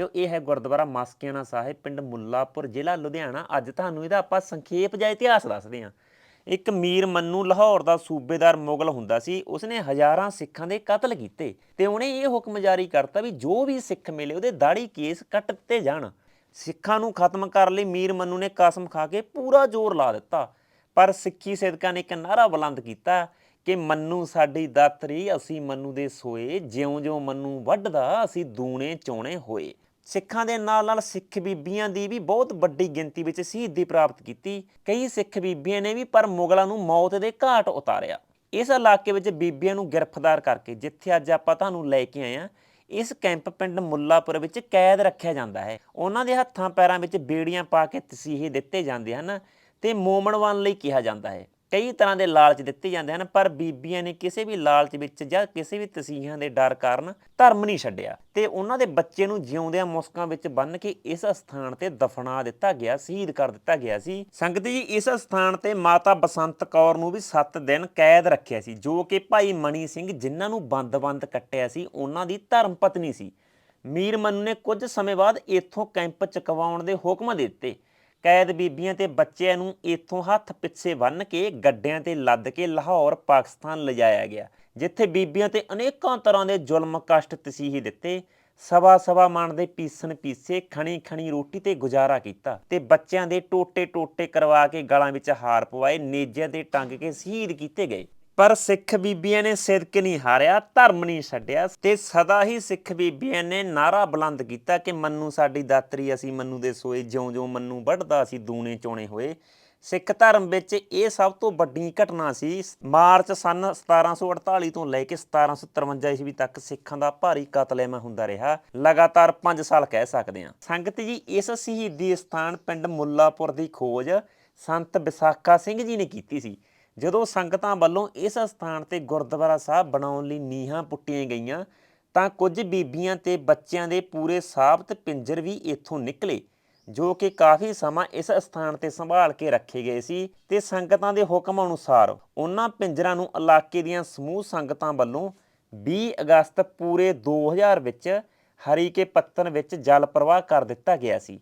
ਜੋ ਇਹ ਹੈ ਗੁਰਦੁਆਰਾ ਮਾਸਕੀਆਣਾ ਸਾਹਿਬ, ਪਿੰਡ ਮੁੱਲਾਪੁਰ, ਜ਼ਿਲ੍ਹਾ ਲੁਧਿਆਣਾ। ਅੱਜ ਤੁਹਾਨੂੰ ਇਹਦਾ ਆਪਾਂ ਸੰਖੇਪ ਜਿਹਾ ਇਤਿਹਾਸ ਦੱਸਦੇ ਹਾਂ। ਇੱਕ ਮੀਰ ਮੰਨੂ ਲਾਹੌਰ ਦਾ ਸੂਬੇਦਾਰ ਮੁਗਲ ਹੁੰਦਾ ਸੀ। ਉਸਨੇ ਹਜ਼ਾਰਾਂ ਸਿੱਖਾਂ ਦੇ ਕਤਲ ਕੀਤੇ ਤੇ ਉਹਨੇ ਇਹ ਹੁਕਮ ਜਾਰੀ ਕਰਤਾ ਵੀ ਜੋ ਵੀ ਸਿੱਖ ਮਿਲੇ ਉਹਦੇ ਦਾੜੀ ਕੇਸ ਕੱਟ ਦਿੱਤੇ ਜਾਣ। ਸਿੱਖਾਂ ਨੂੰ ਖਤਮ ਕਰਨ ਲਈ ਮੀਰ ਮੰਨੂ ਨੇ ਕਸਮ ਖਾ ਕੇ ਪੂਰਾ ਜ਼ੋਰ ਲਾ ਦਿੱਤਾ। ਪਰ ਸਿੱਖੀ ਸਿਦਕਾਂ ਨੇ ਇੱਕ ਨਾਰਾ ਬੁਲੰਦ ਕੀਤਾ ਕਿ ਮੰਨੂ ਸਾਡੀ ਦਾਤਰੀ, ਅਸੀਂ ਮੰਨੂ ਦੇ ਸੋਏ, ਜਿਉਂ-ਜਿਉਂ ਮੰਨੂ ਵੱਢਦਾ, ਅਸੀਂ ਦੂਣੇ ਚੋਣੇ ਹੋਏ। ਸਿੱਖਾਂ ਦੇ ਨਾਲ ਨਾਲ ਸਿੱਖ ਬੀਬੀਆਂ ਦੀ ਵੀ ਬਹੁਤ ਵੱਡੀ ਗਿਣਤੀ ਵਿੱਚ ਸ਼ਹੀਦੀ ਪ੍ਰਾਪਤ ਕੀਤੀ। ਕਈ ਸਿੱਖ ਬੀਬੀਆਂ ਨੇ ਵੀ ਪਰ ਮੁਗਲਾਂ ਨੂੰ ਮੌਤ ਦੇ ਘਾਟ ਉਤਾਰਿਆ। ਇਸ ਇਲਾਕੇ ਵਿੱਚ ਬੀਬੀਆਂ ਨੂੰ ਗ੍ਰਿਫਤਾਰ ਕਰਕੇ ਜਿੱਥੇ ਅੱਜ ਆਪਾਂ ਤੁਹਾਨੂੰ ਲੈ ਕੇ ਆਏ ਆ ਇਸ ਕੈਂਪ ਪਿੰਡ ਮੁੱਲਾਪੁਰ ਵਿੱਚ ਕੈਦ ਰੱਖਿਆ ਜਾਂਦਾ ਹੈ। ਉਹਨਾਂ ਦੇ ਹੱਥਾਂ ਪੈਰਾਂ ਵਿੱਚ ਬੇੜੀਆਂ ਪਾ ਕੇ ਤਸੀਹੇ ਦਿੱਤੇ ਜਾਂਦੇ ਹਨ ਤੇ ਮੋਮਣਵਾਨ ਲਈ ਕਿਹਾ ਜਾਂਦਾ ਹੈ। ਕਈ ਤਰ੍ਹਾਂ ਦੇ ਲਾਲਚ ਦਿੱਤੇ ਜਾਂਦੇ ਹਨ, ਪਰ ਬੀਬੀਆਂ ਨੇ ਕਿਸੇ ਵੀ ਲਾਲਚ ਵਿੱਚ ਜਾਂ ਕਿਸੇ ਵੀ ਤਸੀਹਾਂ ਦੇ ਡਰ ਕਾਰਨ ਧਰਮ ਨਹੀਂ ਛੱਡਿਆ ਤੇ ਉਹਨਾਂ ਦੇ ਬੱਚੇ ਨੂੰ ਜਿਉਂਦਿਆਂ ਮੁਸਕਾਂ ਵਿੱਚ ਬੰਨ੍ਹ ਕੇ ਇਸ ਸਥਾਨ ਤੇ ਦਫਨਾ ਦਿੱਤਾ ਗਿਆ, ਸ਼ਹੀਦ ਕਰ ਦਿੱਤਾ ਗਿਆ ਸੀ। ਸੰਗਤ ਜੀ, ਇਸ ਸਥਾਨ ਤੇ ਮਾਤਾ ਬਸੰਤ ਕੌਰ ਨੂੰ ਵੀ 7 ਦਿਨ ਕੈਦ ਰੱਖਿਆ ਸੀ, ਜੋ ਕਿ ਭਾਈ ਮਣੀ ਸਿੰਘ ਜਿਨ੍ਹਾਂ ਨੂੰ ਬੰਦ-ਬੰਦ ਕੱਟਿਆ ਸੀ, ਉਹਨਾਂ ਦੀ ਧਰਮ ਪਤਨੀ ਸੀ। ਮੀਰ ਮਨੂ ਨੇ ਕੁਝ ਸਮੇਂ ਬਾਅਦ ਇੱਥੋਂ ਕੈਂਪ ਚਕਵਾਉਣ ਦੇ ਹੁਕਮ ਦਿੱਤੇ। ਕੈਦ ਬੀਬੀਆਂ ਤੇ ਬੱਚਿਆਂ ਨੂੰ ਇੱਥੋਂ ਹੱਥ ਪਿੱਛੇ ਬੰਨ੍ਹ ਕੇ ਗੱਡਿਆਂ ਤੇ ਲੱਦ ਕੇ ਲਾਹੌਰ, ਪਾਕਿਸਤਾਨ ਲਿਜਾਇਆ ਗਿਆ, ਜਿੱਥੇ ਬੀਬੀਆਂ ਤੇ ਅਨੇਕਾਂ ਤਰ੍ਹਾਂ ਦੇ ਜ਼ੁਲਮ ਕਸ਼ਟ ਤਸੀਹੀ ਦਿੱਤੇ। ਸਵਾ ਸਵਾ ਮਣ ਦੇ ਪੀਸਣ ਪੀਸੇ ਖਣੀ ਖਣੀ ਰੋਟੀ ਤੇ ਗੁਜ਼ਾਰਾ ਕੀਤਾ ਤੇ ਬੱਚਿਆਂ ਦੇ ਟੋਟੇ ਟੋਟੇ ਕਰਵਾ ਕੇ ਗਲਾਂ ਵਿੱਚ ਹਾਰ ਪਵਾਏ, ਨੇਜਿਆਂ ਤੇ ਟੰਗ ਕੇ ਸ਼ਹੀਦ ਕੀਤੇ ਗਏ। ਪਰ ਸਿੱਖ ਬੀਬੀਆਂ ਨੇ ਸਿਦਕ ਨਹੀਂ ਹਾਰਿਆ, ਧਰਮ ਨਹੀਂ ਛੱਡਿਆ ਤੇ ਸਦਾ ਹੀ ਸਿੱਖ ਬੀਬੀਆਂ ਨੇ ਨਾਰਾ ਬੁਲੰਦ ਕੀਤਾ ਕਿ ਮੰਨੂ ਸਾਡੀ ਦਾਤਰੀ, ਅਸੀਂ ਮੰਨੂ ਦੇ ਸੋਏ, ਜਿਉਂ-ਜਿਉਂ ਮੰਨੂ ਵੱਢਦਾ, ਅਸੀਂ ਦੂਣੇ ਚੋਣੇ ਹੋਏ। ਸਿੱਖ ਧਰਮ ਵਿੱਚ ਇਹ ਸਭ ਤੋਂ ਵੱਡੀ ਘਟਨਾ ਸੀ, ਮਾਰਚ ਸਨ 1748 ਤੋਂ ਲੈ ਕੇ 1753 ਈਸਵੀ ਤੱਕ ਸਿੱਖਾਂ ਦਾ ਭਾਰੀ ਕਤਲੇਆਮ ਹੁੰਦਾ ਰਿਹਾ। ਲਗਾਤਾਰ 5 ਸਾਲ ਕਹਿ ਸਕਦੇ ਹਾਂ। ਸੰਗਤ ਜੀ, ਇਸ ਸ਼ਹੀਦੀ ਸਥਾਨ ਪਿੰਡ ਮੁੱਲਾਪੁਰ ਦੀ ਖੋਜ ਸੰਤ ਵਿਸਾਖਾ ਸਿੰਘ ਜੀ ਨੇ ਕੀਤੀ ਸੀ। ਜਦੋਂ ਸੰਗਤਾਂ ਵੱਲੋਂ ਇਸ ਸਥਾਨ ਤੇ ਗੁਰਦੁਆਰਾ ਸਾਹਿਬ ਬਣਾਉਣ ਲਈ ਨੀਹਾਂ ਪੁੱਟੀਆਂ ਗਈਆਂ, ਤਾਂ ਕੁਝ ਬੀਬੀਆਂ ਤੇ ਬੱਚਿਆਂ ਦੇ ਪੂਰੇ ਸਾਬਤ ਪਿੰਜਰ ਵੀ ਇੱਥੋਂ ਨਿਕਲੇ, ਜੋ ਕਿ ਕਾਫੀ ਸਮਾਂ ਇਸ ਸਥਾਨ ਤੇ ਸੰਭਾਲ ਕੇ ਰੱਖੇ ਗਏ ਸੀ ਤੇ ਸੰਗਤਾਂ ਦੇ ਹੁਕਮ ਅਨੁਸਾਰ ਉਹਨਾਂ ਪਿੰਜਰਾਂ ਨੂੰ ਇਲਾਕੇ ਦੀਆਂ ਸਮੂਹ ਸੰਗਤਾਂ ਵੱਲੋਂ 20 ਅਗਸਤ ਪੂਰੇ 2000 ਵਿੱਚ ਹਰੀਕੇ ਪੱਤਨ ਵਿੱਚ ਜਲ ਪ੍ਰਵਾਹ ਕਰ ਦਿੱਤਾ ਗਿਆ ਸੀ।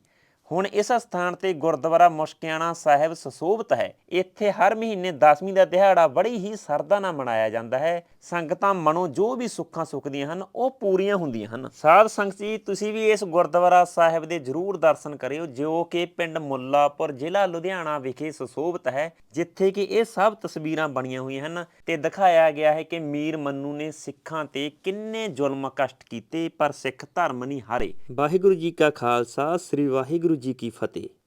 ਹੁਣ ਇਸ ਸਥਾਨ ਤੇ ਗੁਰਦੁਆਰਾ ਮੁਸ਼ਕਿਆਣਾ ਸਾਹਿਬ ਸਸੋਭਤ ਹੈ। ਇੱਥੇ ਹਰ ਮਹੀਨੇ 10ਵੀਂ ਦਾ ਦਿਹਾੜਾ ਬੜੀ ਹੀ ਸਰਦਾ ਨਾਲ ਮਨਾਇਆ ਜਾਂਦਾ ਹੈ। ਸੰਗਤਾਂ ਮਨੋਂ ਜੋ ਵੀ ਸੁੱਖਾਂ ਸੁਖਦੀਆਂ ਹਨ, ਉਹ ਪੂਰੀਆਂ ਹੁੰਦੀਆਂ ਹਨ। ਸਾਧ ਸੰਗਤ ਜੀ, ਤੁਸੀਂ ਵੀ ਇਸ ਗੁਰਦੁਆਰਾ ਸਾਹਿਬ ਦੇ ਜਰੂਰ ਦਰਸ਼ਨ ਕਰਿਓ, ਜੋ ਕਿ ਪਿੰਡ ਮੁੱਲਾਪੁਰ ਜ਼ਿਲ੍ਹਾ ਲੁਧਿਆਣਾ ਵਿਖੇ ਸਸੋਭਤ ਹੈ, ਜਿੱਥੇ ਕਿ ਇਹ ਸਭ ਤਸਵੀਰਾਂ ਬਣੀਆਂ ਹੋਈਆਂ ਹਨ ਤੇ ਦਿਖਾਇਆ ਗਿਆ ਹੈ ਕਿ ਮੀਰ ਮੰਨੂ ਨੇ ਸਿੱਖਾਂ ਤੇ ਕਿੰਨੇ ਜ਼ੁਲਮ ਕਸ਼ਟ ਕੀਤੇ, ਪਰ ਸਿੱਖ ਧਰਮ ਨਹੀਂ ਹਾਰੇ। ਵਾਹਿਗੁਰੂ ਜੀ ਕਾ ਖਾਲਸਾ, ਸ੍ਰੀ ਵਾਹਿਗੁਰੂ ਵਾਹਿਗੁਰੂ ਜੀ ਕੀ ਫਤਿਹ।